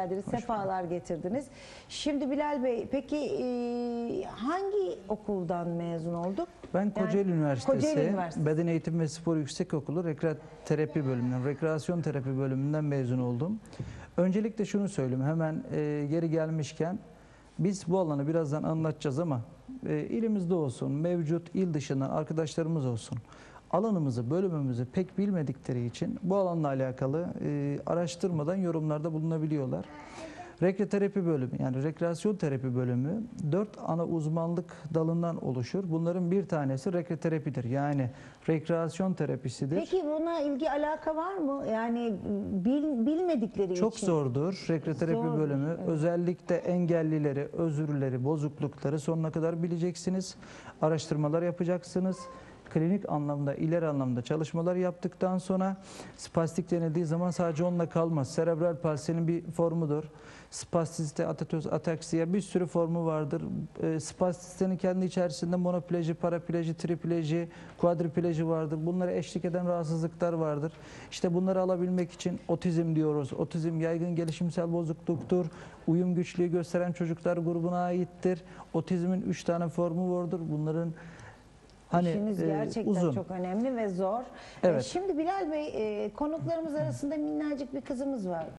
geldiniz, sefalar getirdiniz. Şimdi Bilal Bey, peki e, hangi okuldan mezun olduk? Ben Kocaeli Üniversitesi Kocaeli Üniversitesi. Beden Eğitimi ve Spor Yüksekokulu Rekreat Terapi bölümünden, rekreasyon terapi bölümünden mezun oldum. Öncelikle şunu söyleyeyim hemen e, geri gelmişken biz bu alanı birazdan anlatacağız ama e, ilimizde olsun, mevcut il dışından arkadaşlarımız olsun. Alanımızı, bölümümüzü pek bilmedikleri için bu alanla alakalı e, araştırmadan yorumlarda bulunabiliyorlar. Rekreaterapi bölümü yani rekreasyon terapi bölümü dört ana uzmanlık dalından oluşur. Bunların bir tanesi rekreaterapidir. Yani rekreasyon terapisidir. Peki buna ilgi alaka var mı? Yani bil, bilmedikleri Çok için. zordur rekreaterapi Zordur, bölümü. evet. Özellikle engellileri, özürleri, bozuklukları sonuna kadar bileceksiniz. Araştırmalar yapacaksınız. Klinik anlamda, ileri anlamda çalışmalar yaptıktan sonra spastik denildiği zaman sadece onunla kalmaz. Serebral palsinin bir formudur. Spastisite, atatöz, ataksiya bir sürü formu vardır. E, kendi içerisinde monopleji, parapleji, tripleji, kuadripleji vardır. Bunlara eşlik eden rahatsızlıklar vardır. İşte bunları alabilmek için otizm diyoruz. Otizm yaygın gelişimsel bozukluktur. Uyum güçlüğü gösteren çocuklar grubuna aittir. Otizmin üç tane formu vardır. Bunların hani İşiniz e, gerçekten uzun. çok önemli ve zor. Evet. E, Şimdi Bilal Bey, e, konuklarımız arasında minnacık bir kızımız var.